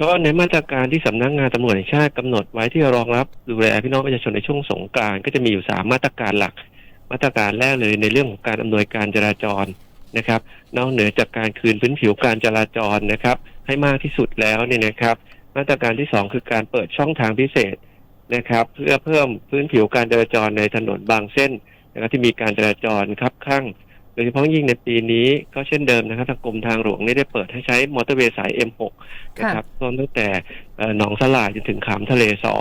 ก็ในมาตรการที่สำนักงานตำรวจแห่งชาติกำหนดไว้ที่จะรองรับดูแลพี่น้องประชาชนในช่วงสงกรานต์ก็จะมีอยู่สามมาตรการหลัก มาตรการแรกเลยในเรื่องของการอำนวยการจราจรนะครับนอกเหนือจากการคืนพื้นผิวการจราจรนะครับ ให้มากที่สุดแล้วเนี่ยนะครับ มาตรการที่สองคือการเปิดช่องทางพิเศษนะครับ เพื่อเพิ่มพื้นผิวการจราจรในถนนบางเส้นนะครับที่มีการจราจรคับข้าง ดยเฉพาะยิ่งในปีนี้ก็เช่นเดิมนะครับทางกรมทางหลวงได้เปิดให้ใช้มอเตอร์เวย์สาย M6 นะครับเริ่มตั้งแต่เอ่อหนองสลายจนถึงขามทะเลสอ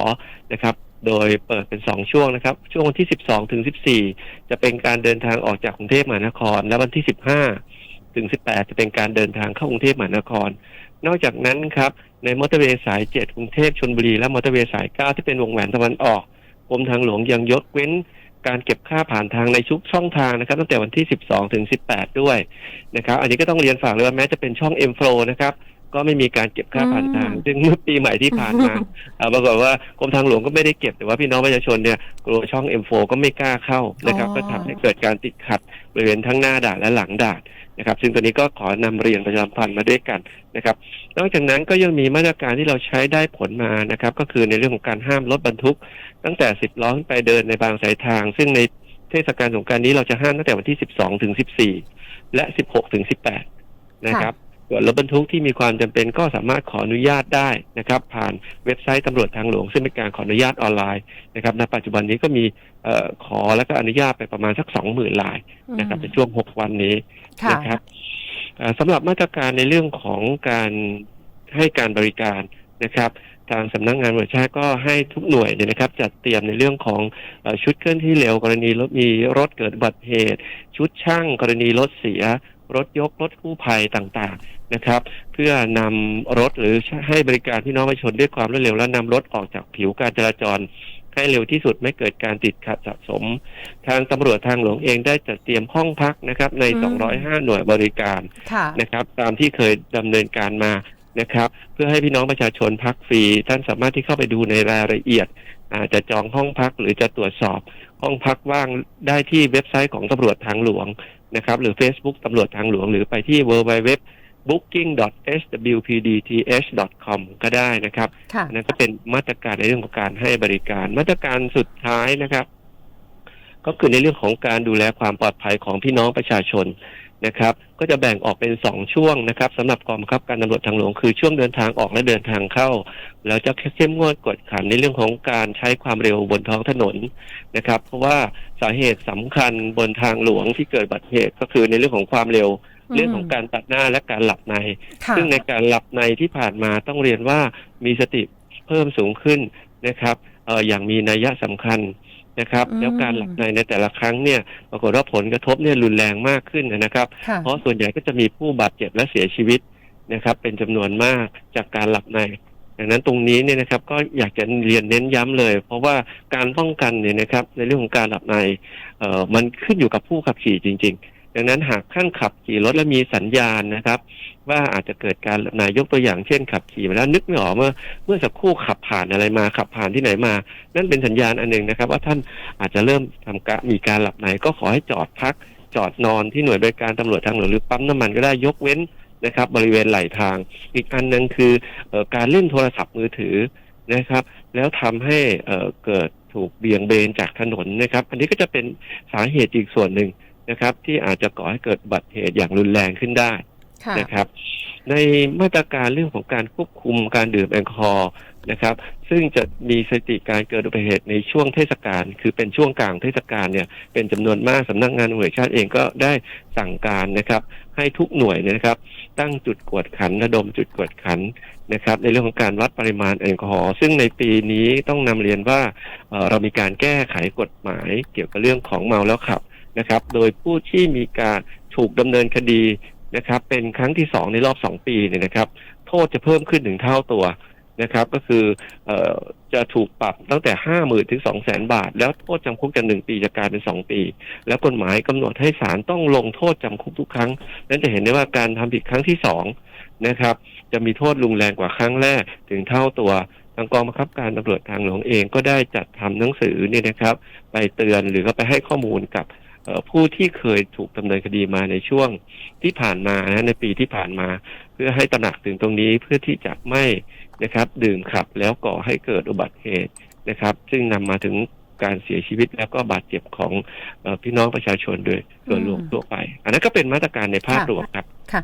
นะครับโดยเปิดเป็นสองช่วงนะครับ ช่วงวันที่ 12 ถึง 14 จะเป็นการเดินทางออกจากกรุงเทพมหานคร และวันที่ 15 ถึง 18 จะเป็นการเดินทางเข้ากรุงเทพมหานคร นอกจากนั้นครับในมอเตอร์เวย์สาย 7 กรุงเทพชลบุรีและมอเตอร์เวย์สาย 9 ที่เป็นวงแหวนตะวันออกกรมทางหลวงยังยกเว้น การเก็บค่าผ่านทางในชุกช่องทางนะครับ ตั้งแต่วันที่ 12 ถึง 18 ด้วยนะครับ อันนี้ก็ต้องเรียนฝากเลยว่าแม้จะเป็นช่อง M Flow นะครับก็ไม่มีการเก็บค่าผ่านทางอืมซึ่งเมื่อปีใหม่ที่ผ่านมาอ่าปรากฏว่ากรมทางหลวงก็ไม่ได้เก็บ แต่ว่าพี่น้องประชาชนเนี่ยกลัวช่อง M4 ก็ไม่กล้าเข้านะครับอ๋อก็ทำให้เกิดการติดขัดบริเวณทั้งหน้าด่านและหลังด่าน นะครับซึ่งตัวนี้ก็ขอนำเรียนประชาสัมพันธ์มาด้วยกันนะครับ นอกจากนั้นก็ยังมีมาตรการที่เราใช้ได้ผลมานะครับ ก็คือในเรื่องของการห้ามรถบรรทุก ตั้งแต่ 10 ล้อขึ้นไปเดินในบางสายทาง ซึ่งในเทศกาลสงการนี้เราจะห้ามตั้งแต่วันที่ 12 ถึง 14 และ 16 ถึง 18 นะครับ ส่วนรถบรรทุกที่มีความจำเป็นก็สามารถขออนุญาตได้นะครับ ผ่านเว็บไซต์ตำรวจทางหลวง ซึ่งเป็นการขออนุญาตออนไลน์นะครับณปัจจุบันนี้ก็มีเออขอแล้วก็อนุญาตไปประมาณสักสองหมื่นลายนะครับในช่วงหกวันนี้ค่ะนะครับเอ่อสำหรับมาตรการในเรื่องของการให้การบริการนะครับ ทางสำนักงานตำรวจแห่งชาติก็ให้ทุกหน่วยเนี่ยนะครับ จัดเตรียมในเรื่องของเออชุดเคลื่อนที่เร็วกรณีรถมีรถเกิดอุบัติเหตุ ชุดช่างกรณีรถเสีย รถยกรถกู้ภัยต่างๆนะครับ เพื่อนำรถหรือให้บริการพี่น้องประชาชนด้วยความรวดเร็ว และนำรถออกจากผิวการจราจร ให้เร็วที่สุดไม่เกิดการติดขัดสะสม ทางตำรวจทางหลวงเองได้จัดเตรียมห้องพักนะครับ ในอืม205 หน่วยบริการค่ะนะครับ ตามที่เคยดำเนินการมา นะครับ เพื่อให้พี่น้องประชาชนพักฟรี ท่านสามารถที่เข้าไปดูในรายละเอียดอาจจะจองห้องพักหรือจะตรวจสอบ ห้องพักว่างได้ที่เว็บไซต์ของตำรวจทางหลวงนะครับ หรือ Facebook ตำรวจทางหลวง หรือไปที่ www booking.swpdth.com ก็ได้นะครับค่ะอันนั่นก็เป็นมาตรการในเรื่องของการให้บริการ มาตรการสุดท้ายนะครับ ก็คือในเรื่องของการดูแลความปลอดภัยของพี่น้องประชาชน นะครับ ก็จะแบ่งออกเป็นสองช่วงนะครับสำหรับกองบังคับการตำรวจทางหลวงคือช่วงเดินทางออกและเดินทางเข้า แล้วจะเข้มงวดกดขันในเรื่องของการใช้ความเร็วบนท้องถนนนะครับ เพราะว่าสาเหตุสำคัญบนทางหลวงที่เกิดอุบัติเหตุก็คือในเรื่องของความเร็วอืมเรื่องของการตัดหน้าและการหลับในค่ะซึ่งในการหลับในที่ผ่านมาต้องเรียนว่ามีสติเพิ่มสูงขึ้นนะครับเอออย่างมีนัยสำคัญ นะครับ อืมแล้วการหลับในในแต่ละครั้งเนี่ยปรากฏว่าผลกระทบเนี่ยรุนแรงมากขึ้นนะครับ ค่ะ เพราะส่วนใหญ่ก็จะมีผู้บาดเจ็บและเสียชีวิตนะครับ เป็นจำนวนมากจากการหลับในดังนั้นตรงนี้เนี่ยนะครับก็อยากจะเรียนเน้นย้ำเลย เพราะว่าการป้องกันเนี่ยนะครับในเรื่องของการหลับในเอ่อมันขึ้นอยู่กับผู้ขับขี่จริงๆ ดังนั้นหากท่านขับขี่รถและมีสัญญาณนะครับ ว่าอาจจะเกิดการหลับในยกตัวอย่างเช่นขับขี่มาแล้วนึกไม่ออกเมื่อเมื่อสักครู่ขับผ่านอะไรมาขับผ่านที่ไหนมา นั่นเป็นสัญญาณอันหนึ่งนะครับ ว่าท่านอาจจะเริ่มทำการมีการหลับในก็ขอให้จอดพัก จอดนอนที่หน่วยบริการตำรวจทางหลวงหรือปั๊มน้ำมันก็ได้ยกเว้นนะครับ บริเวณไหลทาง อีกอันหนึ่งคืออการเล่นโทรศัพท์มือถือนะครับ แล้วทำให้เกิดถูกเบี่ยงเบนจากถนนนะครับ อันนี้ก็จะเป็นสาเหตุอีกส่วนหนึ่ง นะครับ ที่อาจจะก่อให้เกิดอุบัติเหตุอย่างรุนแรงขึ้นได้ค่ะนะครับ ในมาตรการเรื่องของการควบคุมการดื่มแอลกอฮอล์นะครับ ซึ่งจะมีสถิติการเกิดอุบัติเหตุในช่วงเทศกาลคือเป็นช่วงกลางเทศกาลเนี่ยเป็นจำนวนมากสำนักงานตำรวจแห่งชาติเองก็ได้สั่งการนะครับ ให้ทุกหน่วยเนี่ยนะครับ ตั้งจุดกวดขันระดมจุดกวดขันนะครับ ในเรื่องของการวัดปริมาณแอลกอฮอล์ซึ่งในปีนี้ต้องนำเรียนว่าเอ่อเรามีการแก้ไขกฎหมายเกี่ยวกับเรื่องของเมาแล้วขับ นะครับ โดยผู้ที่มีการถูกดำเนินคดีนะครับ เป็นครั้งที่สองในรอบสองปีเนี่ยนะครับ โทษจะเพิ่มขึ้นถึงเท่าตัวนะครับ ก็คือเอ่อจะถูกปรับตั้งแต่ห้าหมื่นถึงสองแสนบาท แล้วโทษจำคุกจากหนึ่งปีจะกลายเป็นสองปี แล้วกฎหมายกำหนดให้ศาลต้องลงโทษจำคุกทุกครั้ง นั้นจะเห็นได้ว่าการทำผิดครั้งที่สองนะครับ จะมีโทษรุนแรงกว่าครั้งแรกถึงเท่าตัวทางกองบังคับการตำรวจทางหลวงเองก็ได้จัดทำหนังสือเนี่ยนะครับ ไปเตือนหรือก็ไปให้ข้อมูลกับ ผู้ที่เคยถูกดำเนินคดีมาในช่วงที่ผ่านมานะในปีที่ผ่านมา เพื่อให้ตระหนักถึงตรงนี้เพื่อที่จะไม่นะครับดื่มขับแล้วก่อให้เกิดอุบัติเหตุนะครับ ซึ่งนำมาถึงการเสียชีวิตแล้วก็บาดเจ็บของเออพี่น้องประชาชนโดยส่วนรวมอืมทั่วไป อันนั้นก็เป็นมาตรการในภาพค่ะรวมครับค่ะ